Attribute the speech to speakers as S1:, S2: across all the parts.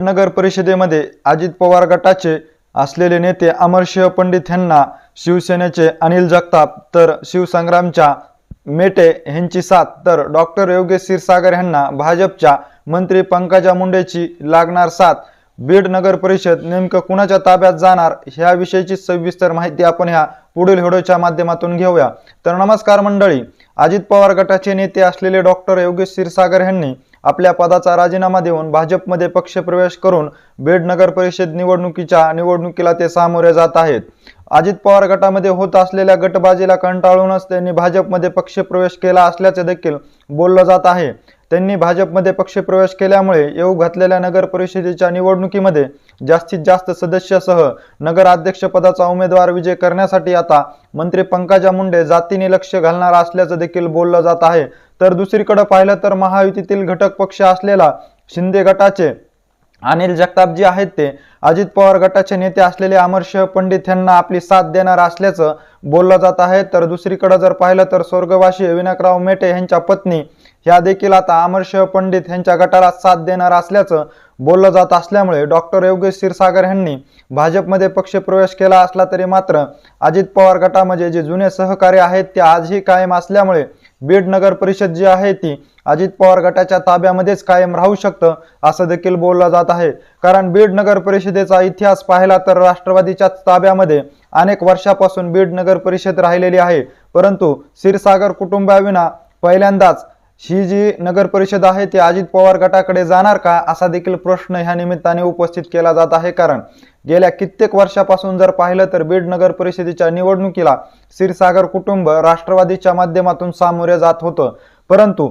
S1: नगर परिषदेमध्ये अजित पवार गटाचे असलेले नेते अमरसिंह पंडित यांना शिवसेनेचे अनिल जगताप तर शिवसंग्रामच्या मेटे यांची साथ तर डॉक्टर योगेश क्षीरसागर यांना भाजपच्या मंत्री पंकजा मुंडेची लागणार साथ. बीड नगर परिषद नेमकं कुणाच्या ताब्यात जाणार ह्याविषयीची सविस्तर माहिती आपण ह्या पुढील व्हिडिओच्या माध्यमातून घेऊया. तर नमस्कार मंडळी अजित पवार गटाचे नेते असलेले डॉक्टर योगेश क्षीरसागर यांनी आपल्या पदाचा राजीनामा देऊन भाजपमध्ये पक्षप्रवेश करून बीड नगर परिषद निवडणुकीच्या निवडणुकीला ते सामोरे जात आहेत. अजित पवार गटामध्ये होत असलेल्या गटबाजीला कंटाळूनच त्यांनी भाजपमध्ये पक्षप्रवेश केला असल्याचे देखील बोललं जात आहे. त्यांनी भाजपमध्ये पक्षप्रवेश केल्यामुळे येऊ घातलेल्या नगर परिषदेच्या निवडणुकीमध्ये जास्तीत जास्त सदस्यासह नगराध्यक्षपदाचा उमेदवार विजय करण्यासाठी आता मंत्री पंकजा मुंडे जातीने लक्ष घालणार असल्याचं देखील बोललं जात आहे. तर दुसरीकडे पाहिलं तर महायुतीतील घटक पक्ष असलेला शिंदे गटाचे अनिल जगताप जे आहेत ते. अजित पवार गटाचे नेते असलेले अमरसिंह पंडित यांना आपली साथ देणार असल्याचं बोललं जात आहे. तर दुसरीकडे जर पाहिलं तर स्वर्गवासी विनायकराव मेटे यांच्या पत्नी ह्या देखील आता अमरसिंह पंडित यांच्या गटाला साथ देणार असल्याचं बोललं जात असल्यामुळे डॉक्टर योगेश क्षीरसागर यांनी भाजपमध्ये पक्षप्रवेश केला असला तरी मात्र अजित पवार गटामध्ये जे जुने सहकारी आहेत ते आजही कायम असल्यामुळे बीड नगर परिषद जी आहे ती अजित पवार गटाच्या ताब्यामध्येच कायम राहू शकतं असं देखील बोललं जात आहे. कारण बीड नगर परिषदेचा इतिहास पाहिला तर राष्ट्रवादीच्याच ताब्यामध्ये अनेक वर्षापासून बीड नगर परिषद राहिलेली आहे. परंतु क्षीरसागर कुटुंबाविना पहिल्यांदाच ही जी नगर परिषद आहे ती अजित पवार गटाकडे जाणार का असा देखील प्रश्न ह्या निमित्ताने उपस्थित केला जात आहे. कारण गेल्या कित्येक वर्षापासून जर पाहिलं तर बीड नगर परिषदेच्या निवडणुकीला क्षीरसागर कुटुंब राष्ट्रवादीच्या माध्यमातून सामोरे जात होतं. परंतु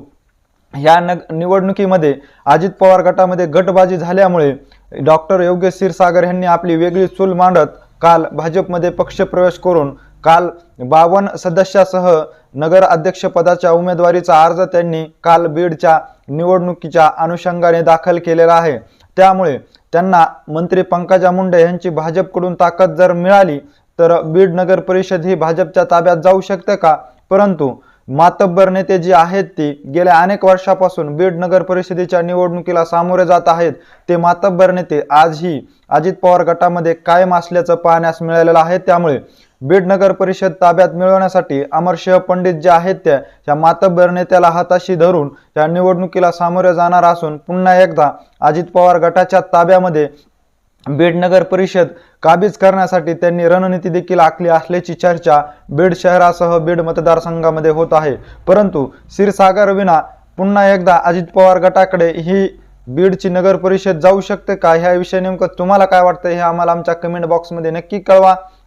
S1: या नग निवडणुकीमध्ये अजित पवार गटामध्ये गटबाजी झाल्यामुळे डॉक्टर योगेश क्षीरसागर यांनी आपली वेगळी चूल मांडत काल भाजपमध्ये पक्षप्रवेश करून काल बावन्न सदस्यासह नगर अध्यक्षपदाच्या उमेदवारीचा अर्ज त्यांनी काल बीडच्या निवडणुकीच्या अनुषंगाने दाखल केलेला आहे. त्यामुळे त्यांना मंत्री पंकजा मुंडे यांची भाजपकडून ताकद जर मिळाली तर बीड नगर परिषद ही भाजपच्या ताब्यात जाऊ शकते का? परंतु मातब्बर नेते जे आहेत ते गेल्या अनेक वर्षापासून बीड नगर परिषदेच्या निवडणुकीला सामोरे जात आहेत. ते मातब्बर नेते आजही अजित पवार गटामध्ये कायम असल्याचं पाहण्यास मिळालेलं आहे. त्यामुळे बीड नगर परिषद ताब्यात मिळवण्यासाठी अमरसिंह पंडित जे आहेत त्या त्या मातब्बर नेत्याला हाताशी धरून या निवडणुकीला सामोरे जाणार असून पुन्हा एकदा अजित पवार गटाच्या ताब्यामध्ये बीड नगर परिषद काबीज करण्यासाठी त्यांनी रणनीती देखील आखली असल्याची चर्चा बीड शहरासह बीड मतदारसंघामध्ये होत आहे. परंतु क्षीरसागर विना पुन्हा एकदा अजित पवार गटाकडे ही बीडची नगर परिषद जाऊ शकते का? ह्या विषयी नेमकं तुम्हाला काय वाटतं हे आम्हाला आमच्या कमेंट बॉक्समध्ये नक्की कळवा.